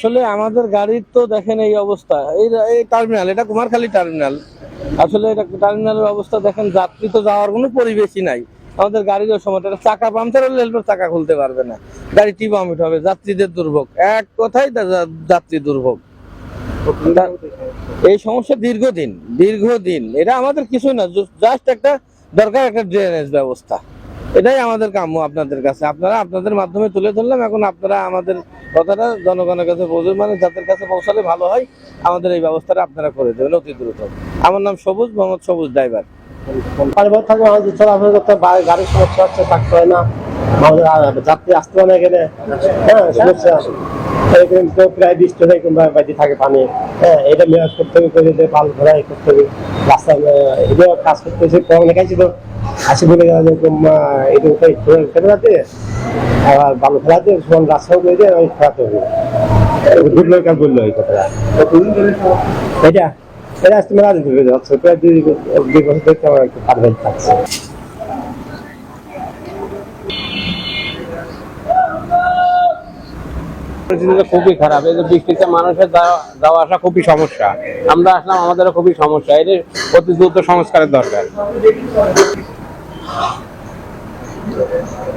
আসলে আমাদের গাড়ির তো দেখেন এই অবস্থা। এই এই টার্মিনাল এটা কুমারখালী টার্মিনাল আসলে এটা টার্মিনালের অবস্থা দেখেন, যাত্রী তো যাওয়ার কোনো পরিবেশই নাই। আমাদের গাড়ির সময় চাকা পাংচার হলে চাকা খুলতে পারবে না। গাড়ি টি পাম্পিট হবে যাত্রীদের দুর্ভোগ। এক কথাই যাত্রী দুর্ভোগ। এই সমস্যা দীর্ঘদিন দীর্ঘদিন। এটা আমাদের কিছুই না জাস্ট একটা দরকার একটা ড্রেনেজ ব্যবস্থা। এটাই আমাদের কাম্য আপনাদের কাছে। আপনারা আপনাদের মাধ্যমে তুলে ধরলাম, এখন আপনারা আমাদের কথাটা জনগণের কাছে পৌঁছে মানে যাদের কাছে পৌঁছালে ভালো হয়, আমাদের এই ব্যবস্থাটা আপনারা করে দেবেন অতি দ্রুত। আমার নাম সবুজ, মোহাম্মদ সবুজ ড্রাইভার। পারিবারিক থাকবে আমাদের গাড়ির সমস্যা থাকতে হয় না। যাত্রী আসতে না এখানে। হ্যাঁ সমস্যা প্রায় কিংবা থাকে হ্যাঁ এটা করতে পাল করতে হবে। কাজ আসি বলে এরকম এটা উঠে আবার বালু ফেলাতে সমান রাস্তাও করে দিয়ে ওই ফেলাতে হবে ঘুরলো কাজ বলল এই কথাটা? এটা এটা আসতে মেলা দিতে হবে হচ্ছে প্রায় দুই দুই বছর থেকে আমার একটু থাকছে। পরিস্থিতিটা খুবই খারাপ এই যে বৃষ্টিতে মানুষের যাওয়া- যাওয়া আসা খুবই সমস্যা আমরা আসলাম আমাদেরও খুবই সমস্যা এর অতি দ্রুত সংস্কারের দরকার। どうですか?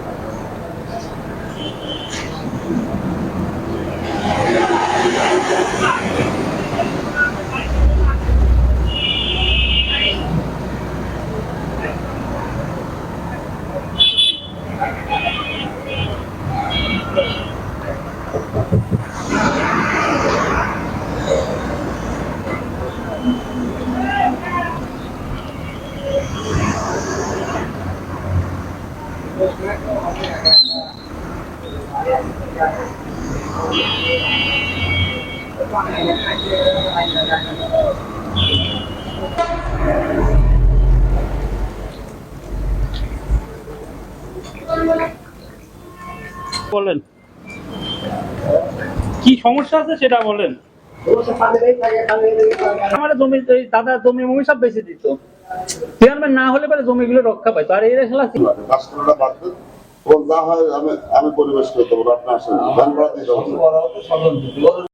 বলেন। কি সমস্যা আছে সেটা বলেন। আমার জমি দাদা জমি মমি সব বেশি দিত। চেয়ারম্যান না হলে পরে জমিগুলো রক্ষা পাইতো। আর কাস্টমাররা বাড়বে। ও যা হয় আমি আমি পরিবেশ করে দেবো আপনি আসেন। দিতে পারব